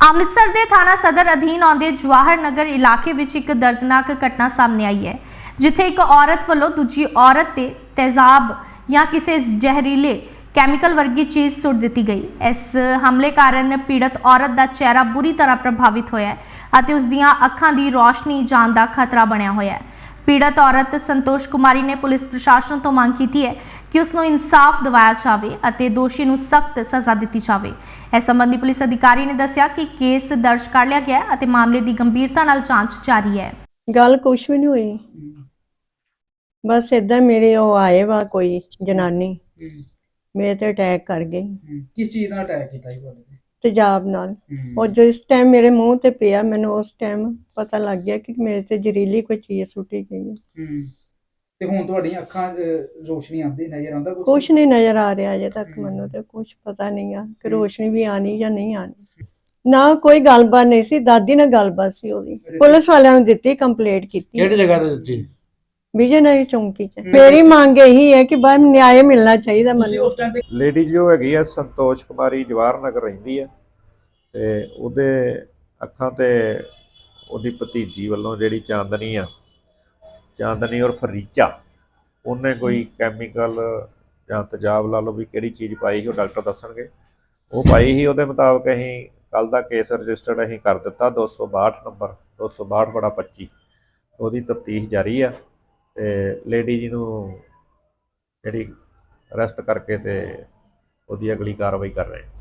ਅੰਮ੍ਰਿਤਸਰ ਦੇ ਥਾਣਾ ਸਦਰ ਅਧੀਨ ਆਉਂਦੇ ਜਵਾਹਰ ਨਗਰ ਇਲਾਕੇ ਵਿੱਚ ਇੱਕ ਦਰਦਨਾਕ ਘਟਨਾ ਸਾਹਮਣੇ ਆਈ ਹੈ, ਜਿੱਥੇ ਇੱਕ ਔਰਤ ਵੱਲੋਂ ਦੂਜੀ ਔਰਤ ਤੇ ਤੇਜ਼ਾਬ ਜਾਂ ਕਿਸੇ ਜ਼ਹਿਰੀਲੇ ਕੈਮੀਕਲ ਵਰਗੀ ਚੀਜ਼ ਸੁੱਟ ਦਿੱਤੀ ਗਈ। ਇਸ ਹਮਲੇ ਕਾਰਨ ਪੀੜਤ ਔਰਤ ਦਾ ਚਿਹਰਾ ਬੁਰੀ ਤਰ੍ਹਾਂ ਪ੍ਰਭਾਵਿਤ ਹੋਇਆ ਹੈ ਅਤੇ ਉਸ ਦੀਆਂ ਅੱਖਾਂ ਦੀ ਰੋਸ਼ਨੀ ਜਾਣ ਦਾ ਖਤਰਾ ਬਣਿਆ ਹੋਇਆ ਹੈ। ਪੀੜਤ ਔਰਤ ਸੰਤੋਸ਼ ਕੁਮਾਰੀ ਨੇ ਪੁਲਿਸ ਪ੍ਰਸ਼ਾਸਨ ਤੋਂ ਮੰਗ ਕੀਤੀ ਹੈ ਕਿ ਉਸ ਨੂੰ ਇਨਸਾਫ ਦਿਵਾਇਆ ਜਾਵੇ ਅਤੇ ਦੋਸ਼ੀ ਨੂੰ ਸਖਤ ਸਜ਼ਾ ਦਿੱਤੀ ਜਾਵੇ। ਇਸ ਸੰਬੰਧੀ ਪੁਲਿਸ ਅਧਿਕਾਰੀ ਨੇ ਦੱਸਿਆ ਕਿ ਕੇਸ ਦਰਜ ਕਰ ਲਿਆ ਗਿਆ ਹੈ ਅਤੇ ਮਾਮਲੇ ਦੀ ਗੰਭੀਰਤਾ ਨਾਲ ਜਾਂਚ ਜਾਰੀ ਹੈ। ਗੱਲ ਕੁਛ ਵੀ ਨਹੀਂ ਹੋਈ। ਬਸ ਏਦਾਂ ਮੇਰੇ ਉਹ ਆਏ ਵਾ ਕੋਈ ਜਨਾਨੀ। ਮੇਰੇ ਤੇ ਅਟੈਕ ਕਰ ਗਈ। ਕਿਸ ਚੀਜ਼ ਨਾਲ ਅਟੈਕ ਕੀਤਾ ਜੀ ਤੁਹਾਡੇ ਤੇ? ਤੇਜ਼ਾਬ ਨਾਲ। ਉਹ ਜਿਸ ਟਾਈਮ ਮੇਰੇ ਮੂੰਹ ਤੇ ਪਿਆ ਮੈਨੂੰ ਉਸ ਟਾਈਮ ਪਤਾ ਲੱਗ ਗਿਆ ਕਿ ਮੇਰੇ ਤੇ ਜ਼ਹਿਰੀਲੀ ਕੋਈ ਚੀਜ਼ ਸੁੱਟੀ ਗਈ ਹੈ। ਤੇ ਹੁਣ ਤੁਹਾਡੀਆਂ ਅੱਖਾਂ 'ਚ ਰੋਸ਼ਨੀ ਆਉਂਦੀ ਨਜ਼ਰ ਆਉਂਦਾ ਕੁਛ? ਕੁਛ ਨਹੀਂ ਨਜ਼ਰ ਆ ਰਿਹਾ ਅਜੇ ਤੱਕ। ਮੈਨੂੰ ਤੇ ਕੁਛ ਪਤਾ ਨਹੀਂ ਆ ਕਿ ਰੋਸ਼ਨੀ ਵੀ ਆਣੀ ਜਾਂ ਨਹੀਂ ਆਣੀ ਨਾ ਕੋਈ ਗੱਲਬਾਤ ਨਹੀਂ ਸੀ ਦਾਦੀ ਨਾਲ ਗੱਲਬਾਤ ਸੀ ਉਹਦੀ। ਪੁਲਿਸ ਵਾਲਿਆਂ ਨੂੰ ਦਿੱਤੀ ਕੰਪਲੇਂਟ ਕੀਤੀ। ਕਿਹੜੀ ਜਗ੍ਹਾ ਤੇ ਦਿੱਤੀ? ਵਿਜੇਨਰੀ ਚੌਂਕੀ ਚ। ਮੇਰੀ ਮੰਗ ਇਹੀ ਹੈ ਕਿ ਬਾਹਰ ਨਿਆਂ ਮਿਲਣਾ ਚਾਹੀਦਾ ਮੈਨੂੰ। ਉਸ ਟਾਈਮ ਤੇ ਲੇਡੀ ਜੋ ਹੈਗੀ ਆ ਸੰਤੋਸ਼ ਕੁਮਾਰੀ ਜਵਾਹਰ ਨਗਰ ਰਹਿੰਦੀ ਆ। ਤੇ ਉਹਦੇ ਅੱਖਾਂ ਤੇ ਉਹਦੀ ਭਤੀਜੀ ਵੱਲੋਂ ਜਿਹੜੀ ਚਾਂਦਨੀ ਆ ਚਾਂਦਨੀ ਔਰ ਫਰੀਚਾ ਉਹਨੇ ਕੋਈ ਕੈਮੀਕਲ ਜਾਂ ਤੇਜ਼ਾਬ ਲਾ ਲਓ ਵੀ ਕਿਹੜੀ ਚੀਜ਼ ਪਾਈ ਸੀ ਉਹ ਡਾਕਟਰ ਦੱਸਣਗੇ। ਉਹ ਪਾਈ ਸੀ ਉਹਦੇ ਮੁਤਾਬਕ ਅਸੀਂ ਕੱਲ ਦਾ ਕੇਸ ਰਜਿਸਟਰਡ ਅਸੀਂ ਕਰ ਦਿੱਤਾ 262 ਨੰਬਰ 262 ਬੜਾ 25 ਉਹਦੀ ਤਫਤੀਸ਼ ਜਾਰੀ ਆ। ਤੇ ਲੇਡੀ ਜੀ ਨੂੰ ਜਿਹੜੀ ਅਰੈਸਟ ਕਰਕੇ ਤੇ ਉਹਦੀ ਅਗਲੀ ਕਾਰਵਾਈ ਕਰ ਰਹੇ ਹਾਂ